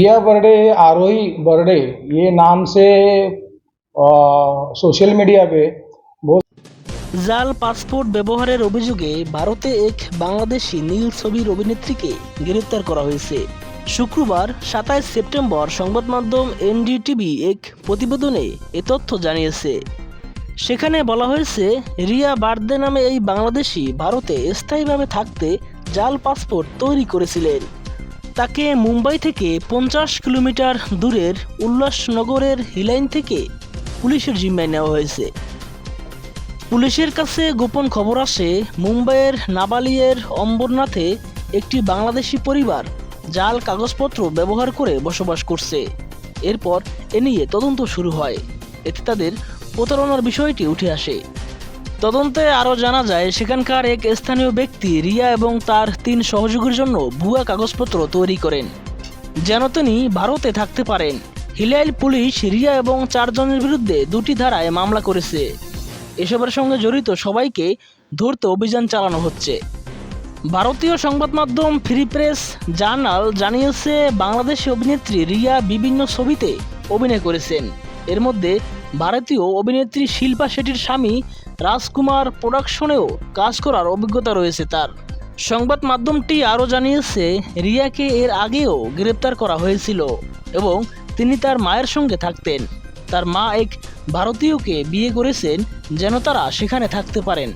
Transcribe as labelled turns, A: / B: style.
A: रिया birthday आरोही birthday ये नाम से सोशल मीडिया पे बहुत
B: জাল পাসপোর্ট ব্যবহারের অভিযোগে ভারতে এক বাংলাদেশি নীল ছবির অভিনেত্রীকে গ্রেপ্তার করা হয়েছে শুক্রবার সাতাইশ সেপ্টেম্বর সংবাদ মাধ্যম এনডিটিভি এক প্রতিবেদনে এ তথ্য জানিয়েছে সেখানে বলা হয়েছে রিয়া বার্দে নামে এই বাংলাদেশি ভারতে স্থায়ীভাবে থাকতে জাল পাসপোর্ট তৈরি করেছিলেন তাকে মুম্বাই থেকে পঞ্চাশ কিলোমিটার দূরের উল্লাসনগরের হিলাইন থেকে পুলিশের জিম্মায় নেওয়া হয়েছে। পুলিশের কাছে গোপন খবর আসে, মুম্বাইয়ের নাবালিয়ের অম্বরনাথে একটি বাংলাদেশি পরিবার জাল কাগজপত্র ব্যবহার করে বসবাস করছে। এরপর এ নিয়ে তদন্ত শুরু হয়। এতে তাদের প্রতারণার বিষয়টি উঠে আসে। তদন্তে আরও জানা যায়, সেখানকার এক স্থানীয় ব্যক্তি রিয়া এবং তার তিন সহযোগীর জন্য ভুয়া কাগজপত্র তৈরি করেন, যেন তিনি ভারতে থাকতে পারেন। হিলাইল পুলিশ রিয়া এবং চারজনের বিরুদ্ধে দুটি ধারায় মামলা করেছে। এসবের সঙ্গে জড়িত সবাইকে ধরতে অভিযান চালানো হচ্ছে। ভারতীয় সংবাদ মাধ্যম ফ্রি প্রেস জার্নাল জানিয়েছে, বাংলাদেশি অভিনেত্রী রিয়া বিভিন্ন ছবিতে অভিনয় করেছেন। এর মধ্যে ভারতীয় অভিনেত্রী শিল্পা শেঠির স্বামী রাজকুমার প্রোডাকশনেও কাজ করার অভিজ্ঞতা রয়েছে তার। সংবাদ মাধ্যমটি আরও জানিয়েছে, রিয়াকে এর আগেও গ্রেপ্তার করা হয়েছিল এবং তিনি তার মায়ের সঙ্গে থাকতেন। তার মা এক ভারতীয়কে বিয়ে করেছেন, যেন তারা সেখানে থাকতে পারেন।